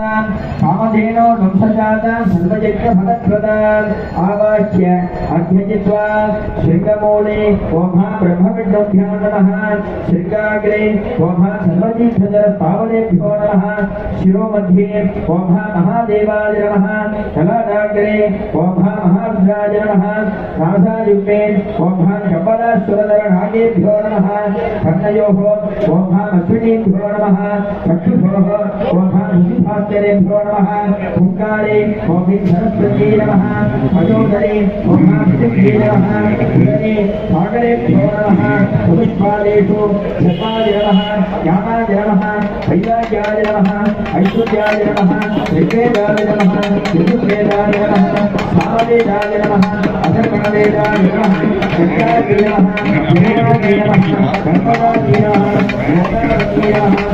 कामधेनो वंशजातां सर्वयज्ञफलप्रदान् आवाह्य अभ्यजित्वा शृङ्गमूले ओमा ब्रह्मविष्णुभ्यो नमः। शृङ्गाग्रे ओमा सर्वतीर्थजलपावनेभ्यो नमः। शिरोमध्ये ओमा महादेवाय नमः। कलादाग्रे ओमा महारुद्राय नमः। नासायुक्ते ओमा कपलासुरधरनागेभ्यो नमः। कर्णयोः ओमा अश्विनीभ्यो नमः चक्षुषोः ओमा ऋषिभास्करेभ्यो नमः ओङ्कारे ओमि सरस्वती नमः, मयोदरे ओमा विष्णुभ्ये नमः हृदये सागरेभ्यो नमः चतुष्पादेषु जपाय नमः ज्ञानाय नमः वैराग्याय नमः, ऐश्वर्याय नमः, ऋग्वेदाय नमः ऋतुवेदाय नमः, सामवेदाय नमः अथर्वणवेदाय नमः गङ्गाय नमः देवाय नमः गणपदाय नमः Gracias.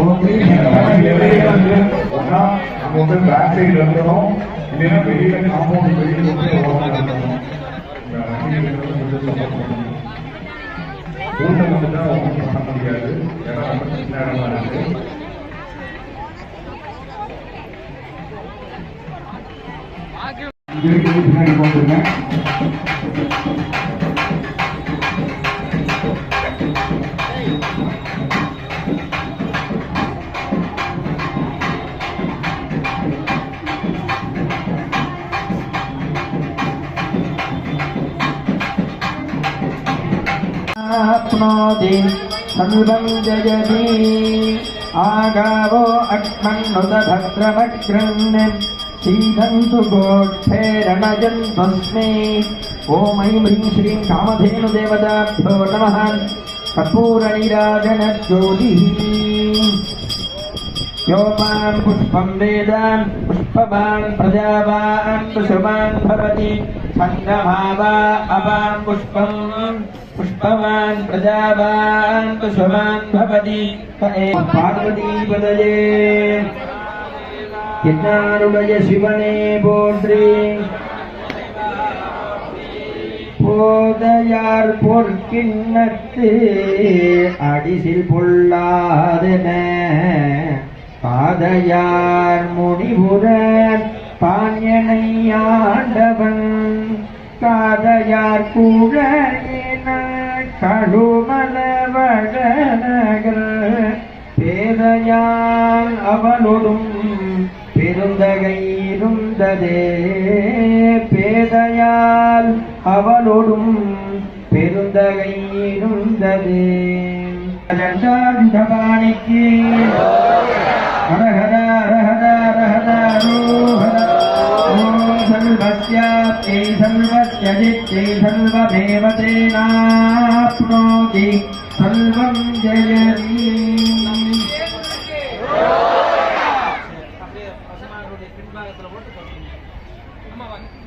ஹோம்லி ஒன்னா நம்ம வந்து பேக் சைடு இருக்கணும் இல்லைன்னா வெளியில காம்பவுண்ட் வெளியில பண்ண முடியாது ஏன்னா ரொம்ப சின்ன आगावो अक्ष्मन्नुतभद्रमग्रन् सीदन्तु गोष्ठेरणजन् तस्मै ॐ ऐं ह्रीं श्रीं कामधेनुदेवताभ्यो नमः। कर्पूरनिराजनज्योतिः योपान् पुष्पं वेदान् पुष्पवान् प्रजावान् पशुमान् भवति सङ्गमावा अपान् पुष्पम् पुष्पवान् प्रजावान् पशुमान् भवति स एव பார்வதிபதயே என்னாருடைய சிவனே போற்றி போதையார் பொற்கிண்ணத்து அடிசில் பொல்லாதன பாதையார் முடிவுற பாஞனை ஆண்டவன் காதையார் குழையின கழுமல வடநகர் பேதையான் அவளொடும் பெருந்தகை பேதையால் அவளொடும் பெருந்தகையிருந்ததே. இருந்ததே सर्वस्याप्यै सर्वस्य जित्यै सर्वमेव तेनाप्नोति सर्वं जयति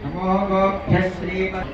नमो गोभ्यः श्रीमत्